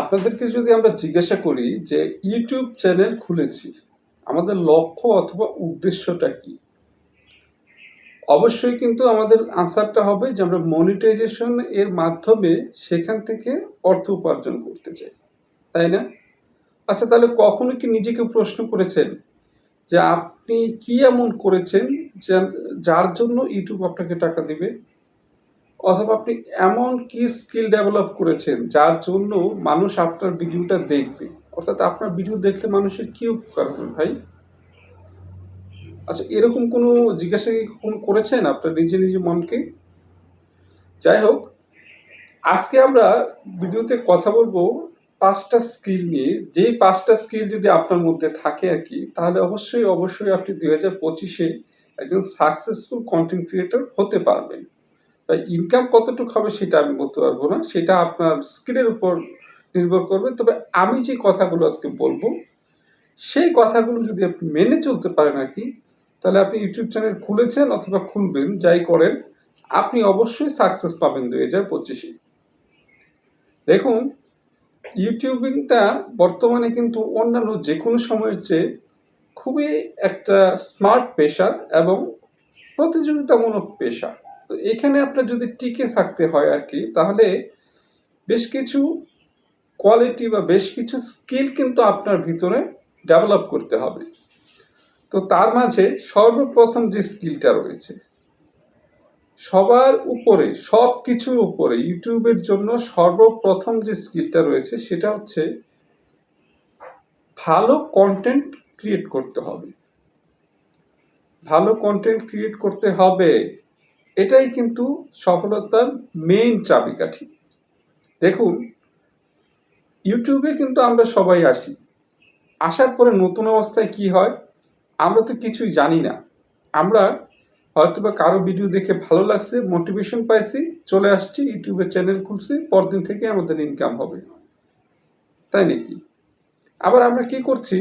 আপনাদেরকে যদি আমরা জিজ্ঞাসা করি যে ইউটিউব চ্যানেল খুলেছি, আমাদের লক্ষ্য অথবা উদ্দেশ্যটা কি? অবশ্যই কিন্তু আমাদের আনসারটা হবে যে আমরা মনিটাইজেশন এর মাধ্যমে সেখান থেকে অর্থ উপার্জন করতে চাই, তাই না? আচ্ছা তাহলে কখনো কি নিজেকে প্রশ্ন করেছেন যে আপনি কি এমন করেছেন যার জন্য ইউটিউব আপনাকে টাকা দিবে? অথবা আপনি এমন কি স্কিল ডেভেলপ করেছেন যার জন্য মানুষ আপনার ভিডিওটা দেখবে? অর্থাৎ আপনার ভিডিও দেখলে মানুষের কি উপকার হবে ভাই? আচ্ছা এরকম কোনো জিজ্ঞাসা কি কখনো করেছেন আপনার নিজে নিজে মনকে? যাই হোক, আজকে আমরা ভিডিওতে কথা বলব পাঁচটা স্কিল নিয়ে। যেই পাঁচটা স্কিল যদি আপনার মধ্যে থাকে আর কি, তাহলে অবশ্যই অবশ্যই আপনি দুই হাজার পঁচিশে একজন সাকসেসফুল কন্টেন্ট ক্রিয়েটর হতে পারবেন। তাই ইনকাম কতটুকু হবে সেটা আমি বলতে পারব না। সেটা আপনার স্কিলের উপর নির্ভর করবে। তবে আমি যে কথাগুলো আজকে বলব, সেই কথাগুলো যদি আপনি মেনে চলতে পারেন আর কি, তাহলে আপনি ইউটিউব চ্যানেল খুলেছেন অথবা খুলবেন, যাই করেন, আপনি অবশ্যই সাকসেস পাবেন দুই হাজার পঁচিশে। দেখুন, ইউটিউবিংটা বর্তমানে কিন্তু অন্যান্য যে কোনো সময়ের চেয়ে খুবই একটা স্মার্ট পেশা এবং প্রতিযোগিতামূলক পেশা। তো এখানে আপনার যদি টিকে থাকতে হয় আর কি, তাহলে বেশ কিছু কোয়ালিটি বা বেশ কিছু স্কিল কিন্তু আপনার ভিতরে ডেভেলপ করতে হবে। তো তার মাঝে সর্বপ্রথম যে স্কিলটা রয়েছে, সবার উপরে সব কিছুর উপরে ইউটিউবের জন্য সর্বপ্রথম যে স্কিলটা রয়েছে, সেটা হচ্ছে ভালো কন্টেন্ট ক্রিয়েট করতে হবে। ভালো কন্টেন্ট ক্রিয়েট করতে হবে। এটাই কিন্তু সফলতার মেইন চাবিকাঠি। দেখুন, ইউটিউবে কিন্তু আমরা সবাই আসি। আসার পরে নতুন অবস্থায় কি হয়, আমরা তো কিছুই জানি না। আমরা হয়তো বা কারও ভিডিও দেখে ভালো লাগছে মোটিভেশন পাইছি, চলে আসছি, ইউটিউবে চ্যানেল খুলছি, পরদিন থেকে আমাদের ইনকাম হবে। তাই নাকি? আবার আমরা কি করছি?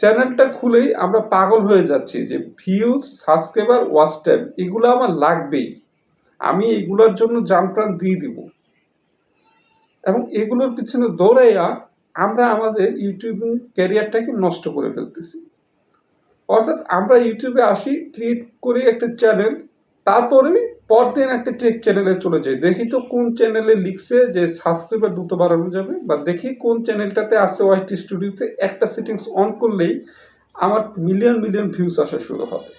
চ্যানেলটা খুলেই আমরা পাগল হয়ে যাচ্ছি যে ভিউজ সাবস্ক্রাইবার ওয়াচ টাইম এগুলো আমার লাগবেই। আমি এগুলোর জন্য জান প্রাণ দিয়ে দিব। এবং এগুলোর পিছনে দৌড়াইয়া আমরা আমাদের ইউটিউবিং ক্যারিয়ারটাকে নষ্ট করে ফেলতেছি। অর্থাৎ আমরা ইউটিউবে আসি ক্রিয়েট করি একটা চ্যানেল তারপরে পরদিন একটা টেক চ্যানেলে চলে যাই। দেখি তো কোন চ্যানেলে লিখছে যে সাবস্ক্রাইবার দ্রুত বাড়ানো যাবে। বা দেখি কোন চ্যানেলটাতে আছে ওয়াইটি স্টুডিওতে একটা সেটিংস অন করলেই আমার মিলিয়ন মিলিয়ন ভিউজ আসা শুরু হবে।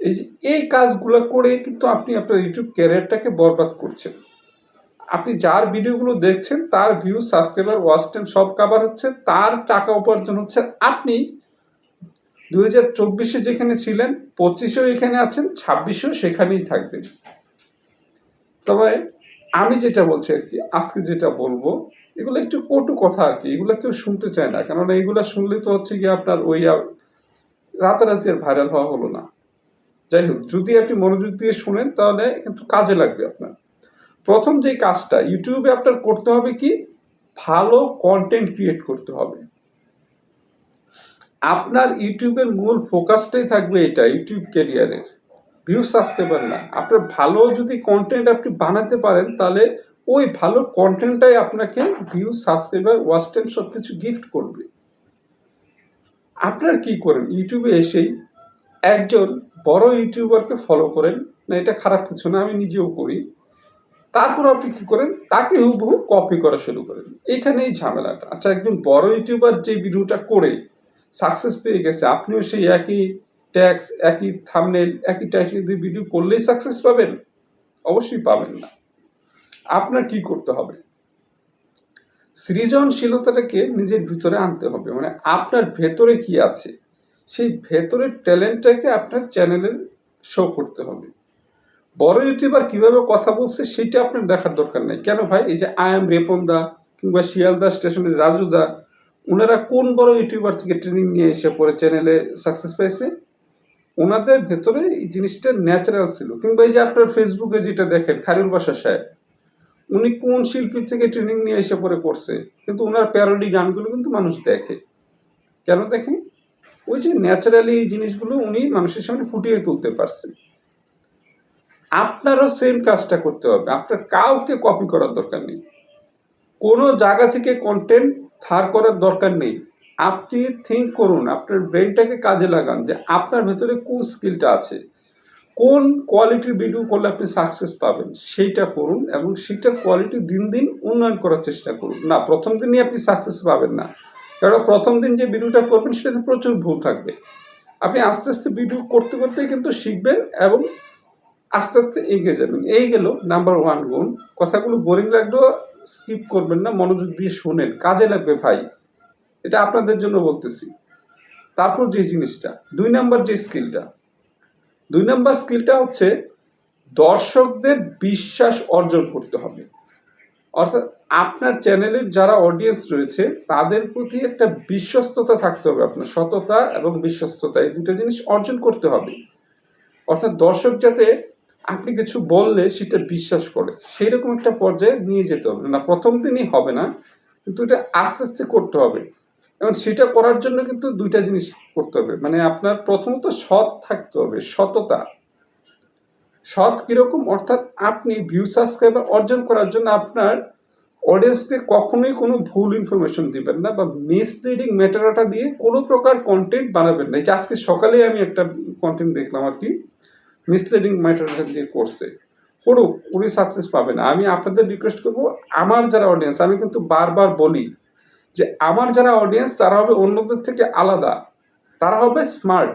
এই যে, এই কাজগুলো করে কিন্তু আপনি আপনার ইউটিউব ক্যারিয়ারটাকে বরবাদ করছেন। আপনি যার ভিডিওগুলো দেখছেন, তার ভিউ সাবস্ক্রাইবার ওয়াচ টাইম সব কাভার হচ্ছে, তার টাকা উপার্জন হচ্ছে। আপনি দুই হাজার চব্বিশে যেখানে ছিলেন, পঁচিশেও এখানে আছেন, ছাব্বিশেও সেখানেই থাকবেন। তবে আমি যেটা বলছি আর কি, আজকে যেটা বলব, এগুলো একটু কটু কথা আর কি, এগুলো কেউ শুনতে চায় না। কেননা এগুলো শুনলে তো হচ্ছে কি আপনার ওই রাতারাতি আর ভাইরাল হওয়া হলো না। যাই হোক, যদি আপনি মনোযোগ দিয়ে শুনেন, তাহলে কিন্তু কাজে লাগবে আপনার। প্রথম যে কাজটা, ইউটিউবে আপনার করতে হবে কি? ভালো কন্টেন্ট ক্রিয়েট করতে হবে। আপনার ইউটিউবের মূল ফোকাসটাই থাকবে এটা, ইউটিউব ক্যারিয়ারের ভিউ সাবস্ক্রাইবার না। আপনার ভালো যদি কন্টেন্ট আপনি বানাতে পারেন, তাহলে ওই ভালো কন্টেন্টটাই আপনাকে ভিউ সাবস্ক্রাইবার ওয়াচ টাইম সব কিছু গিফট করবে। আপনার কি করেন? ইউটিউবে এসেই একজন বড় ইউটিউবারকে ফলো করেন। না, এটা খারাপ কিছু না, আমি নিজেও করি। তারপর আপনি কি করেন? তাকে হুবহু কপি করা শুরু করেন। এইখানেই ঝামেলাটা। আচ্ছা একজন বড় ইউটিউবার যে ভিডিওটা করে সাকসেস পেয়ে গেছে। আপনিও সেই একই ট্যাক্স একই থামনেল একই ট্যাক্স দিয়ে ভিডিও করলেই সাকসেস পাবেন। অবশ্যই পাবেন না। আপনার কি করতে হবে? সৃজনশীলতাটাকে নিজের ভিতরে আনতে হবে। মানে আপনার ভেতরে কি আছে? সেই ভেতরের ট্যালেন্টটাকে আপনার চ্যানেলের শো করতে হবে। বড় ইউটিউবার কীভাবে কথা বলছে সেটা আপনার দেখার দরকার নেই। কেন ভাই? এই যে আই এম রেপন দা কিংবা শিয়ালদা স্টেশনের রাজু দা ওনারা কোন বড় ইউটিউবার থেকে ট্রেনিং নিয়ে এসে পরে চ্যানেলে সাকসেস পাইছে? ওনাদের ভেতরে এই জিনিসটা ন্যাচারাল ছিল। কিংবা এই যে আপনার ফেসবুকে যেটা দেখেন খারিউল বাসা সাহেব, উনি কোন শিল্পী থেকে ট্রেনিং নিয়ে এসে পরে করছে? কিন্তু ওনার প্যারোডি গানগুলো কিন্তু মানুষ দেখে। কেন দেখে? ওই যে ন্যাচারালি এই জিনিসগুলো উনি মানুষের সামনে ফুটিয়ে তুলতে পারছেন আপনারও সেম কাজটা করতে হবে। আপনার কাউকে কপি করার দরকার নেই। কোনো জায়গা থেকে কন্টেন্ট ধার করার দরকার নেই। আপনি থিঙ্ক করুন, আপনার ব্রেনটাকে কাজে লাগান যে আপনার ভেতরে কোন স্কিলটা আছে, কোন কোয়ালিটির ভিডিও করলে আপনি সাকসেস পাবেন, সেইটা করুন এবং সেটার কোয়ালিটি দিন দিন উন্নয়ন করার চেষ্টা করুন। না, প্রথম দিনই আপনি সাকসেস পাবেন না। কারণ প্রথম দিন যে ভিডিওটা করবেন, সেটাতে প্রচুর ভুল থাকবে। আপনি আস্তে আস্তে ভিডিও করতে করতে কিন্তু শিখবেন এবং আস্তে আস্তে এগিয়ে যাবেন। এই গেল নাম্বার ওয়ান গুণ কথাগুলো বোরিং লাগলেও স্কিপ করবেন না, মনোযোগ দিয়ে শোনেন। কাজে লাগবে ভাই। এটা আপনাদের জন্য বলতেছি। তারপর যে জিনিসটা, দুই নাম্বার যে স্কিলটা। দুই নাম্বার স্কিলটা হচ্ছে দর্শকদের বিশ্বাস অর্জন করতে হবে। অর্থাৎ আপনার চ্যানেলের যারা অডিয়েন্স রয়েছে, তাদের প্রতি একটা বিশ্বস্ততা থাকতে হবে আপনার, সততা এবং বিশ্বস্ততা, এই দুটো জিনিস অর্জন করতে হবে। অর্থাৎ দর্শক যাতে আপনি কিছু বললে সেটা বিশ্বাস করে। সেই রকম একটা পর্যায়ে নিয়ে যেতে হবে। না, প্রথম দিনই হবে না, কিন্তু এটা আস্তে আস্তে করতে হবে। এবং সেটা করার জন্য কিন্তু দুইটা জিনিস করতে হবে। মানে আপনার প্রথমত সৎ থাকতে হবে, সততা। সৎ কীরকম? অর্থাৎ আপনি ভিউ সাবস্ক্রাইবার অর্জন করার জন্য আপনার অডিয়েন্সকে কখনোই কোনো ভুল ইনফরমেশন দিবেন না বা মিসলিডিং ম্যাটারাটা দিয়ে কোনো প্রকার কন্টেন্ট বানাবেন না। এই যে আজকে সকালে আমি একটা কন্টেন্ট দেখলাম আর কি। মিসলিডিং ম্যাটারটা দিয়ে করছে করুক উনি সাকসেস পাবেন। আমি আপনাদের রিকোয়েস্ট করব, আমার যারা অডিয়েন্স আমি কিন্তু বারবার বলি যে আমার যারা অডিয়েন্স তারা হবে অন্যদের থেকে আলাদা। তারা হবে স্মার্ট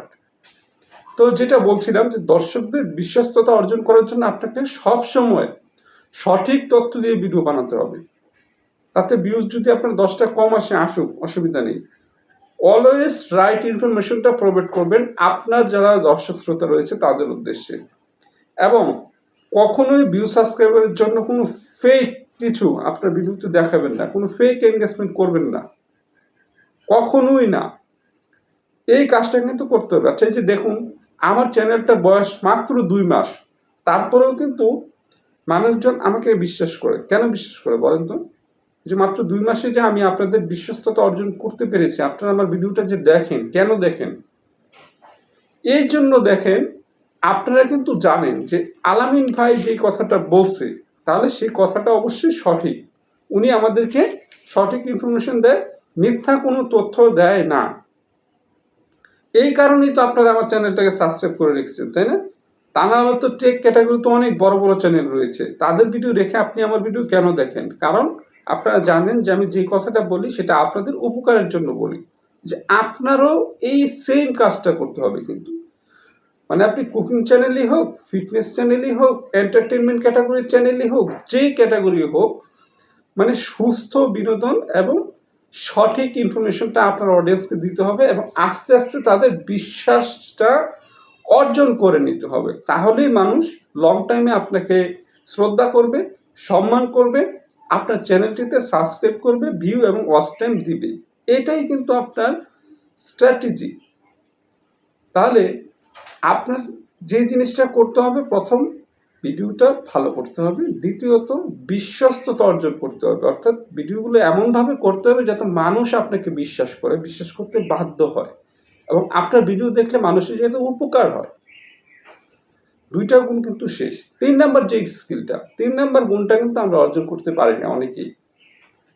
তো যেটা বলছিলাম যে দর্শকদের বিশ্বস্ততা অর্জন করার জন্য আপনাকে সব সময় সঠিক তথ্য দিয়ে ভিডিও বানাতে হবে। তাতে ভিউজ যদি আপনার দশটা কম আসে, আসুক, অসুবিধা নেই। অলওয়েজ রাইট ইনফরমেশনটা প্রোভাইড করবেন আপনার যারা দর্শক শ্রোতা রয়েছে তাদের উদ্দেশ্যে। এবং কখনোই ভিউ সাবস্ক্রাইবারের জন্য কোনো ফেক কিছু আপনার ভিডিওতে দেখাবেন না, কোনো ফেক এনগেজমেন্ট করবেন না। কখনোই না। এই কাজটা কিন্তু করতে হবে। আচ্ছা এই যে দেখুন, আমার চ্যানেলটা বয়স মাত্র দুই মাস। তারপরেও কিন্তু মানুষজন আমাকে বিশ্বাস করে। কেন বিশ্বাস করে বলেন তো? যে মাত্র দুই মাসে যে আমি আপনাদের বিশ্বস্ততা অর্জন করতে পেরেছি, আপনারা আমার ভিডিওটা যে দেখেন, কেন দেখেন? এই জন্য দেখেন, আপনারা কিন্তু জানেন যে আলামিন ভাই যে কথাটা বলছে, তাহলে সেই কথাটা অবশ্যই সঠিক। উনি আমাদেরকে সঠিক ইনফরমেশন দেয়, মিথ্যা কোনো তথ্য দেয় না। এই কারণেই তো আপনারা আমার চ্যানেলটাকে সাবস্ক্রাইব করে রেখেছেন, তাই না? তা না হলে তো টেক ক্যাটাগরি তো অনেক বড় বড় চ্যানেল রয়েছে। তাদের ভিডিও রেখে আপনি আমার ভিডিও কেন দেখেন? কারণ আপনারা জানেন যে আমি যে কথাটা বলি সেটা আপনাদের উপকারের জন্য বলি যে আপনারও এই সেম কাজটা করতে হবে কিন্তু। মানে আপনি কুকিং চ্যানেলই হোক ফিটনেস চ্যানেলই হোক এন্টারটেনমেন্ট ক্যাটাগরির চ্যানেলই হোক যেই ক্যাটাগরি হোক মানে সুস্থ বিনোদন এবং সঠিক ইনফরমেশনটা আপনার অডিয়েন্সকে দিতে হবে এবং আস্তে আস্তে তাদের বিশ্বাসটা অর্জন করে নিতে হবে। তাহলেই মানুষ লং টাইমে আপনাকে শ্রদ্ধা করবে, সম্মান করবে আপনার চ্যানেলটিতে সাবস্ক্রাইব করবে ভিউ এবং ওয়াচ টাইম দিবে। এটাই কিন্তু আপনার স্ট্র্যাটেজি তাহলে আপনার যে জিনিসটা করতে হবে, প্রথম ভিডিওটা ভালো করতে হবে। দ্বিতীয়ত, বিশ্বস্ততা অর্জন করতে হবে। অর্থাৎ ভিডিওগুলো এমনভাবে করতে হবে যাতে মানুষ আপনাকে বিশ্বাস করে, বিশ্বাস করতে বাধ্য হয়। এবং আপনার ভিডিও দেখলে মানুষের যাতে উপকার হয়। দুইটা গুণ কিন্তু শেষ। তিন নাম্বার যে স্কিলটা তিন নাম্বার গুণটা কিন্তু আমরা অর্জন করতে পারি না অনেকেই।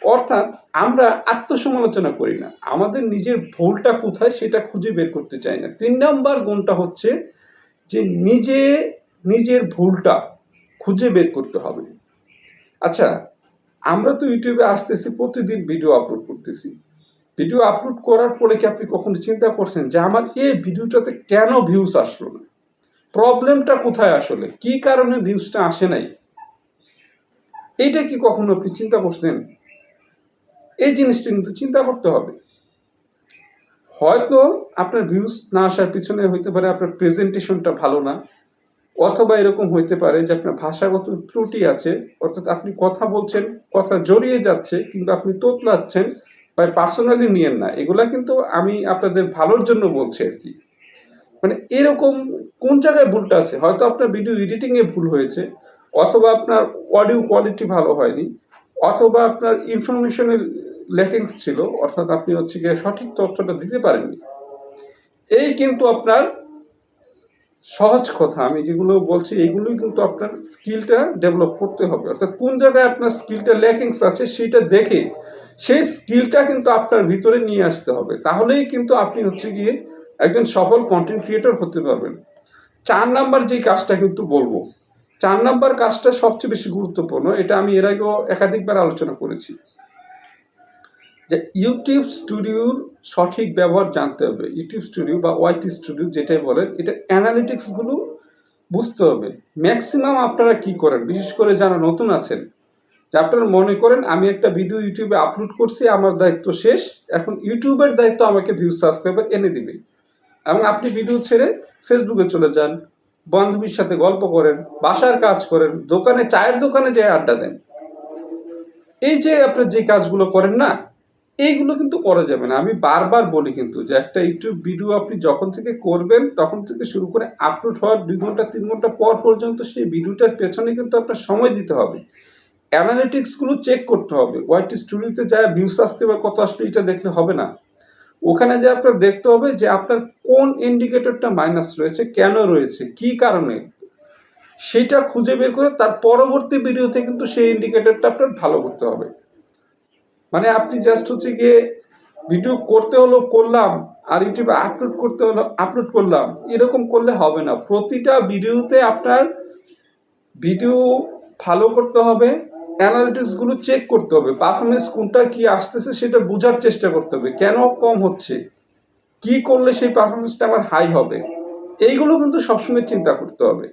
অর্থাৎ আমরা আত্মসমালোচনা করি না। আমাদের নিজের ভুলটা কোথায় সেটা খুঁজে বের করতে চাই না। তিন নাম্বার গুণটা হচ্ছে যে নিজে, নিজের ভুলটা খুঁজে বের করতে হবে। আচ্ছা আমরা তো ইউটিউবে আসতেছি, প্রতিদিন ভিডিও আপলোড করতেছি। ভিডিও আপলোড করার পরে কি আপনি কখনো চিন্তা করছেন যে আমার এই ভিডিওটাতে কেন ভিউজ আসলো না? প্রবলেমটা কোথায় আসলে? কি কারণে ভিউজটা আসে নাই? এইটা কি কখনো আপনি চিন্তা করছেন? এই জিনিসটা কিন্তু চিন্তা করতে হবে। হয়তো আপনার ভিউজ না আসার পিছনে হইতে পারে আপনার প্রেজেন্টেশনটা ভালো না, অথবা এরকম হইতে পারে যে আপনার ভাষাগত ত্রুটি আছে, অর্থাৎ আপনি কথা বলছেন, কথা জড়িয়ে যাচ্ছে, কিন্তু আপনি তোতলাচ্ছেন, বা পার্সোনালি নিয়েন না। এগুলা কিন্তু আমি আপনাদের ভালোর জন্য বলছি আর কি। মানে এরকম কোন জায়গায় ভুলটা আছে? হয়তো আপনার ভিডিও এডিটিংয়ে ভুল হয়েছে, অথবা আপনার অডিও কোয়ালিটি ভালো হয়নি, অথবা আপনার ইনফরমেশনের লেকিংস ছিল, অর্থাৎ আপনি হচ্ছে গিয়ে সঠিক তথ্যটা দিতে পারেননি। এই কিন্তু আপনার সহজ কথা, আমি যেগুলো বলছি, এগুলোই কিন্তু আপনার স্কিলটা ডেভেলপ করতে হবে। অর্থাৎ কোন জায়গায় আপনার স্কিলটা ল্যাকিংস আছে, সেটা দেখে, সেই স্কিলটা কিন্তু আপনার ভিতরে নিয়ে আসতে হবে। তাহলেই কিন্তু আপনি হচ্ছে গিয়ে একজন সফল কন্টেন্ট ক্রিয়েটর হতে পারবেন। চার নাম্বার যেই কাজটা কিন্তু বলব, চার নাম্বার কাজটা সবচেয়ে বেশি গুরুত্বপূর্ণ, এটা আমি এর আগেও একাধিকবার আলোচনা করেছি। যে ইউটিউব স্টুডিওর সঠিক ব্যবহার জানতে হবে। ইউটিউব স্টুডিও বা ওয়াইটি স্টুডিও যেটাই বলেন, এটা অ্যানালিটিক্সগুলো বুঝতে হবে। ম্যাক্সিমাম আপনারা কি করেন? বিশেষ করে যারা নতুন আছেন, যে আপনারা মনে করেন, আমি একটা ভিডিও ইউটিউবে আপলোড করছি, আমার দায়িত্ব শেষ, এখন ইউটিউবের দায়িত্ব আমাকে ভিউ সাবস্ক্রাইবার এনে দিবে। এবং আপনি ভিডিও ছেড়ে ফেসবুকে চলে যান, বান্ধবীর সাথে গল্প করেন, বাসার কাজ করেন, দোকানে, চায়ের দোকানে যেয়ে আড্ডা দেন। এই যে আপনার যে কাজগুলো করেন না, এইগুলো কিন্তু করা যাবে না। আমি বারবার বলি কিন্তু যে একটা ইউটিউব ভিডিও আপনি যখন থেকে করবেন, তখন থেকে শুরু করে আপলোড হওয়ার দুই ঘণ্টা, তিন ঘণ্টা পর পর্যন্ত সেই ভিডিওটার পেছনে কিন্তু আপনার সময় দিতে হবে। অ্যানালিটিক্সগুলো চেক করতে হবে। ওয়াইটি স্টুডিওতে যায় ভিউ সাবস্ক্রাইবার কত আসলে এটা দেখলে হবে না। ওখানে যে আপনার দেখতে হবে যে আপনার কোন ইন্ডিকেটরটা মাইনাস রয়েছে, কেন রয়েছে, কি কারণে, সেটা খুঁজে বের করে তার পরবর্তী ভিডিওতে কিন্তু সেই ইন্ডিকেটরটা আপনার ভালো করতে হবে। মানে আপনি জাস্ট হচ্ছে গিয়ে ভিডিও করতে হলো, করলাম, আর ইউটিউবে আপলোড করতে হলো আপলোড করলাম, এরকম করলে হবে না। প্রতিটা ভিডিওতে আপনার ভিডিও ভালো করতে হবে অ্যানালিটিক্সগুলো চেক করতে হবে। পারফরমেন্স কোনটা কি আসতেছে সেটা বোঝার চেষ্টা করতে হবে। কেন কম হচ্ছে? কি করলে সেই পারফরমেন্সটা আমার হাই হবে? এইগুলো কিন্তু সবসময় চিন্তা করতে হবে।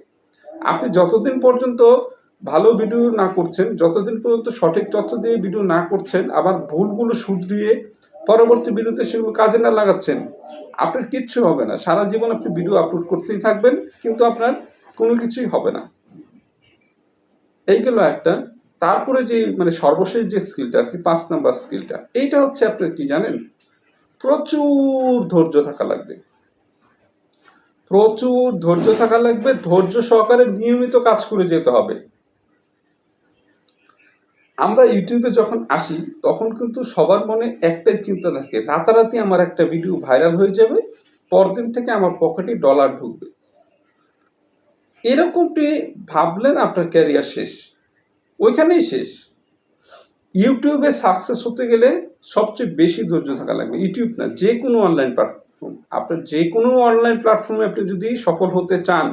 আপনি যতদিন পর্যন্ত ভালো ভিডিও না করছেন, যতদিন পর্যন্ত সঠিক তথ্য দিয়ে ভিডিও না করছেন, আবার ভুলগুলো শুধরিয়ে পরবর্তী ভিডিওতে সেগুলো কাজে না লাগাচ্ছেন, আপনার কিচ্ছু হবে না। সারা জীবন আপনি ভিডিও আপলোড করতেই থাকবেন, কিন্তু আপনার কোনো কিছুই হবে না। এই গেল একটা। তারপরে যে মানে সর্বশেষ যে স্কিলটা আর কি, পাঁচ নাম্বার স্কিলটা এইটা হচ্ছে আপনার কি জানেন? প্রচুর ধৈর্য থাকা লাগবে। প্রচুর ধৈর্য থাকা লাগবে, ধৈর্য সহকারে নিয়মিত কাজ করে যেতে হবে। আমরা ইউটিউবে যখন আসি, তখন কিন্তু সবার মনে একটাই চিন্তা থাকে, রাতারাতি আমার একটা ভিডিও ভাইরাল হয়ে যাবে, পরদিন থেকে আমার পকেটে ডলার ঢুকবে। এরকমটি ভাবলেন আপনার ক্যারিয়ার শেষ। ওইখানেই শেষ। ইউটিউবে সাকসেস হতে গেলে সবচেয়ে বেশি ধৈর্য থাকা লাগবে। ইউটিউব না যে কোনো অনলাইন প্ল্যাটফর্ম আপনার যে কোনো অনলাইন প্ল্যাটফর্মে আপনি যদি সফল হতে চান,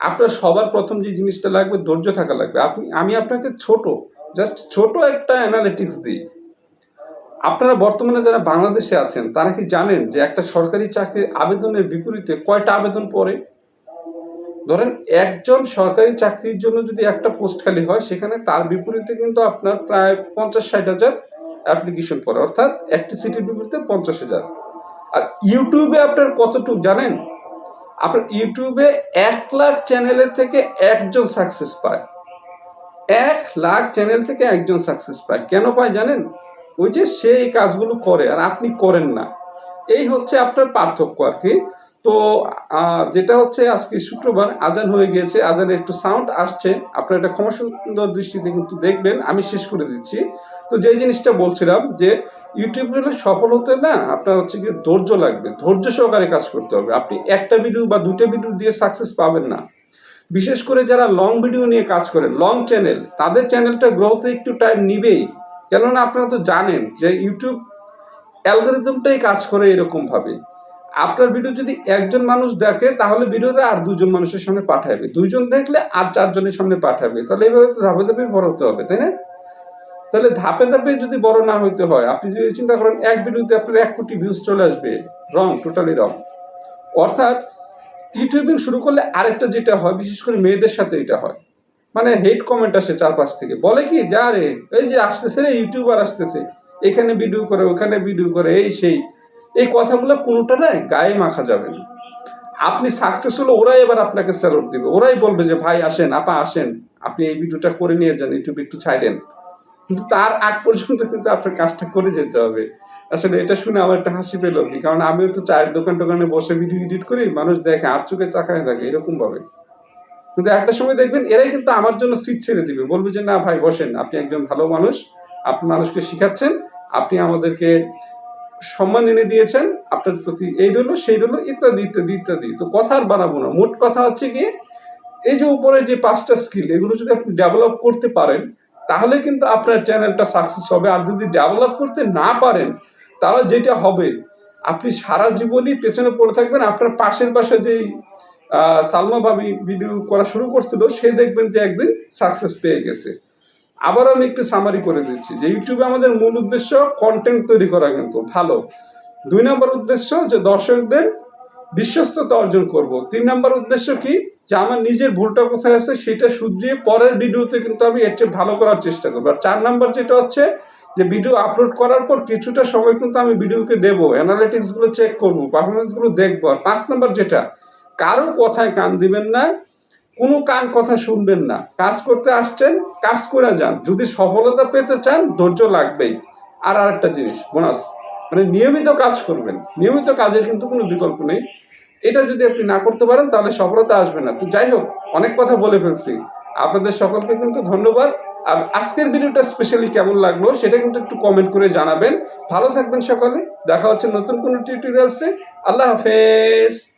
আপনার সবার প্রথম যে জিনিসটা লাগবে, ধৈর্য থাকা লাগবে। আপনি, আমি আপনাকে ছোট জাস্ট ছোট একটা অ্যানালিটিক্স দিই। আপনারা বর্তমানে যারা বাংলাদেশে আছেন, তারা কি জানেন যে একটা সরকারি চাকরির আবেদনের বিপরীতে কয়টা আবেদন পড়ে? ধরেন একজন সরকারি চাকরির জন্য যদি একটা পোস্ট খালি হয়, সেখানে তার বিপরীতে কিন্তু আপনার প্রায় পঞ্চাশ ষাট হাজার অ্যাপ্লিকেশন পড়ে। অর্থাৎ একটি সিটির বিপরীতে পঞ্চাশ হাজার। আর ইউটিউবে আপনার কতটুকু জানেন? আপনার ইউটিউবে এক লাখ চ্যানেলের থেকে একজন সাকসেস পায়। এক লাখ চ্যানেল থেকে একজন সাকসেস পায়। কেন পায় জানেন? ওই যে সে এই কাজগুলো করে আর আপনি করেন না। এই হচ্ছে আপনার পার্থক্য আর কি। তো যেটা হচ্ছে আজকে শুক্রবার, আজান হয়ে গিয়েছে আজানে একটু সাউন্ড আসছে। আপনার এটা ক্ষমা সুন্দর দৃষ্টিতে কিন্তু দেখবেন, আমি শেষ করে দিচ্ছি। তো যে জিনিসটা বলছিলাম যে ইউটিউবে সফল হতে না আপনার হচ্ছে কি ধৈর্য লাগবে। ধৈর্য সহকারে কাজ করতে হবে। আপনি একটা ভিডিও বা দুটো ভিডিও দিয়ে সাকসেস পাবেন না। বিশেষ করে যারা লং ভিডিও নিয়ে কাজ করেন লং চ্যানেল তাদের চ্যানেলটা গ্রোথে একটু টাইম নিবেই। কেননা আপনারা তো জানেন যে ইউটিউব অ্যালগোরিদমটাই কাজ করে এরকম ভাবে আপনার ভিডিও যদি একজন মানুষ দেখে, তাহলে ভিডিওটা আর দুজন মানুষের সামনে পাঠাবে। দুইজন দেখলে আর চারজনের সামনে পাঠাবে। তাহলে এইভাবে তো ধাপে ধাপে বড় হতে হবে, তাই না? তাহলে ধাপে ধাপে যদি বড় না হইতে হয়, আপনি যদি চিন্তা করেন, এক ভিডিওতে আপনার এক কোটি ভিউজ চলে আসবে। রং টোটালি রং অর্থাৎ ইউটিউবিং শুরু করলে আরেকটা যেটা হয়, বিশেষ করে মেয়েদের সাথে এটা হয়। মানে হেড কমেন্ট আসে চারপাশ থেকে। বলে কি, যা রে, এই যে আসতেছে রে ইউটিউবার আসতেছে। এখানে ভিডিও করে, ওখানে ভিডিও করে, এই সেই। এই কথাগুলো কোনোটা না গায়ে মাখা যাবে না। আপনি সাকসেস হলে ওরাই এবার আপনাকে স্যালুট দিবে। ওরাই বলবে যে, ভাই, আসেন, আপা, আসেন। আপনি এই ভিডিওটা করে নিয়ে যান, ইউটিউবে একটু ছাইলেন কিন্তু তার আগ পর্যন্ত কিন্তু আপনার কাজটা করে যেতে হবে। আসলে এটা শুনে আমার একটা হাসি পেল কি, কারণ আমিও তো চায়ের দোকান টোকানে বসে ভিডিও এডিট করি, মানুষ দেখে আর চোখে তাকায় থাকে এরকম ভাবে কিন্তু একটা সময় দেখবেন এরাই কিন্তু আমার জন্য সিট ছেড়ে দিবে। বলবে যে, না, ভাই, বসেন। আপনি একজন ভালো মানুষ। আপনি মানুষকে শিখাচ্ছেন। আপনি আমাদেরকে সম্মান এনে দিয়েছেন, আপনার প্রতি এই রইল, সেই রইল, ইত্যাদি ইত্যাদি ইত্যাদি। তো কথা আর বানাবো না। মোট কথা হচ্ছে গিয়ে, এই যে উপরে যে পাঁচটা স্কিল এগুলো যদি আপনি ডেভেলপ করতে পারেন, তাহলে কিন্তু আপনার চ্যানেলটা সাকসেস হবে। আর যদি ডেভেলপ করতে না পারেন, তাহলে যেটা হবে, আপনি সারা জীবনই পেছনে পড়ে থাকবেন। আপনার পাশের পাশে যেই সালমা ভাবি ভিডিও করা শুরু করছিল, সে দেখবেন যে একদিন সাকসেস পেয়ে গেছে। আবার আমি একটু সামারি করে দিচ্ছি যে ইউটিউবে আমাদের মূল উদ্দেশ্য কন্টেন্ট তৈরি করা কিন্তু, ভালো। দুই নম্বর উদ্দেশ্য যে দর্শকদের বিশ্বস্ততা অর্জন করব। তিন নম্বর উদ্দেশ্য কি? যে আমার নিজের ভুলটা কোথায় আছে সেটা শুধরিয়ে পরের ভিডিওতে কিন্তু আমি এর চেয়ে ভালো করার চেষ্টা করব। আর চার নম্বর যেটা হচ্ছে যে ভিডিও আপলোড করার পর কিছুটা সময় কিন্তু আমি ভিডিওকে দেবো অ্যানালিটিক্সগুলো চেক করব পারফরমেন্সগুলো দেখব। আর পাঁচ নম্বর যেটা কারও কথায় কান দিবেন না কোনো কান কথা শুনবেন না। কাজ করতে আসছেন, কাজ করে যান। যদি সফলতা পেতে চান, ধৈর্য লাগবেই। আর আরেকটা জিনিস, বোনাস মানে নিয়মিত কাজ করবেন। নিয়মিত কাজের কিন্তু কোনো বিকল্প নেই। এটা যদি আপনি না করতে পারেন, তাহলে সফলতা আসবে না। তো যাই হোক, অনেক কথা বলে ফেলছি। আপনাদের সকলকে কিন্তু ধন্যবাদ। আর আজকের ভিডিওটা স্পেশালি কেমন লাগল, সেটা কিন্তু একটু কমেন্ট করে জানাবেন। ভালো থাকবেন সকলে। দেখা হচ্ছে নতুন কোনো টিউটোরিয়ালসে আল্লাহ হাফেজ।